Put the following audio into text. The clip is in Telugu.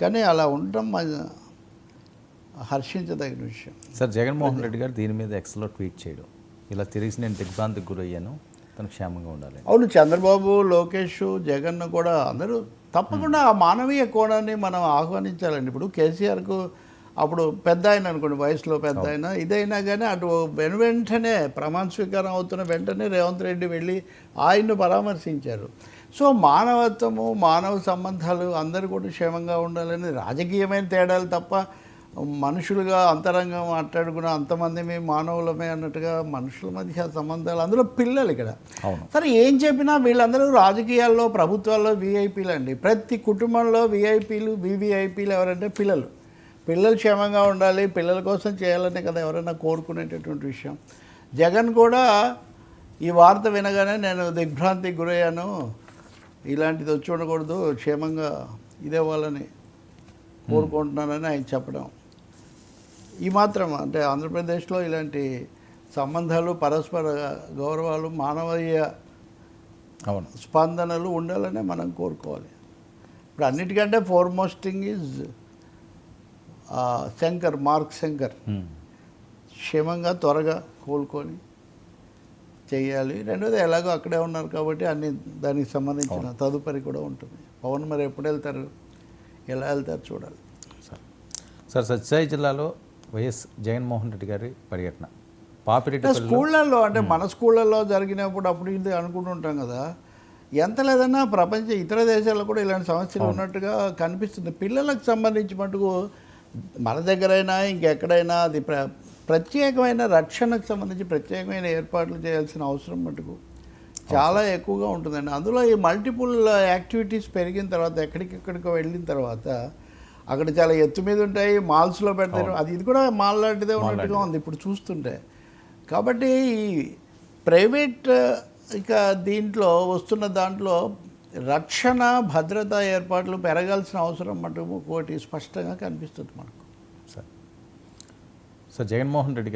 కానీ అలా ఉండటం హర్షించదగిన విషయం. సార్ జగన్మోహన్ రెడ్డి గారు దీని మీద ఎక్స్లో ట్వీట్ చేయడం. ఇలా తిరిగి నేను దిగ్భ్రాంతికి గురయ్యాను. తను క్షేమంగా ఉండాలి అవును చంద్రబాబు లోకేష్ జగన్ కూడా అందరూ తప్పకుండా ఆ మానవీయ కోణాన్ని మనం ఆహ్వానించాలండి. ఇప్పుడు కేసీఆర్కు అప్పుడు పెద్ద ఆయన అనుకోండి వయసులో పెద్ద ఆయన ఇదైనా కానీ అటు వెను వెంటనే ప్రమాణ స్వీకారం అవుతున్న వెంటనే రేవంత్ రెడ్డి వెళ్ళి ఆయన్ను పరామర్శించారు. సో మానవత్వము మానవ సంబంధాలు అందరూ కూడా క్షేమంగా ఉండాలని రాజకీయమైన తేడాలు తప్ప మనుషులుగా అంతరంగం మాట్లాడుకున్న అంతమంది మానవులమే అన్నట్టుగా మనుషుల మధ్య సంబంధాలు అందులో పిల్లలు ఇక్కడ. సరే ఏం చెప్పినా వీళ్ళందరూ రాజకీయాల్లో ప్రభుత్వాల్లో వీఐపీలు అండి ప్రతి కుటుంబంలో వీఐపీలు వివిఐపీలు ఎవరంటే పిల్లలు. పిల్లలు క్షేమంగా ఉండాలి పిల్లల కోసం చేయాలనే కదా ఎవరైనా కోరుకునేటటువంటి విషయం. జగన్ కూడా ఈ వార్త వినగానే నేను దిగ్భ్రాంతికి గురయ్యాను. ఇలాంటిది వచ్చి ఉండకూడదు క్షేమంగా ఇదే వాళ్ళని కోరుకుంటున్నానని ఆయన చెప్పడం. ఈ మాత్రం అంటే ఆంధ్రప్రదేశ్లో ఇలాంటి సంబంధాలు పరస్పర గౌరవాలు మానవీయ అవును. స్పందనలు ఉండాలనే మనం కోరుకోవాలి. ఇప్పుడు అన్నిటికంటే foremost thing is Shankar Mark Shankar. క్షేమంగా త్వరగా కోలుకొని చేయాలి. రెండోది ఎలాగో అక్కడే ఉన్నారు కాబట్టి అన్ని దానికి సంబంధించిన తదుపరి కూడా ఉంటుంది. పవన్ మరి ఎప్పుడు వెళ్తారు? ఎలా వెళ్తారు చూడాలి. సార్. సార్ సత్యసాయి జిల్లాలో వైఎస్ జగన్మోహన్ రెడ్డి గారి పర్యటన. పాపిరెడ్డి స్కూళ్ళల్లో అంటే మన స్కూళ్ళల్లో జరిగినప్పుడు అప్పుడు ఇది అనుకుంటుంటాం కదా. ఎంత లేదన్నా ప్రపంచ ఇతర దేశాల్లో కూడా ఇలాంటి సమస్యలు ఉన్నట్టుగా కనిపిస్తుంది. పిల్లలకు సంబంధించి మటుకు మన దగ్గరైనా ఇంకెక్కడైనా అది ప్ర ప్రత్యేకమైన రక్షణకు సంబంధించి ప్రత్యేకమైన ఏర్పాట్లు చేయాల్సిన అవసరం మటుకు. చాలా ఎక్కువగా ఉంటుందండి. అందులో ఈ మల్టిపుల్ యాక్టివిటీస్ పెరిగిన తర్వాత ఎక్కడికెక్కడికో వెళ్ళిన తర్వాత అక్కడ చాలా ఎత్తు మీద ఉంటాయి మాల్స్లో పెడతారు. అది ఇది కూడా మాల్ లాంటిదే ఉన్నట్టుగా ఉంది ఇప్పుడు చూస్తుంటే. కాబట్టి ఈ ప్రైవేట్ ఇక దీంట్లో వస్తున్న దాంట్లో రక్షణ భద్రత ఏర్పాట్లు పెరగాల్సిన అవసరం మటుకు ఒకటి స్పష్టంగా కనిపిస్తుంది మనకు. సార్. సార్ జగన్మోహన్ రెడ్డి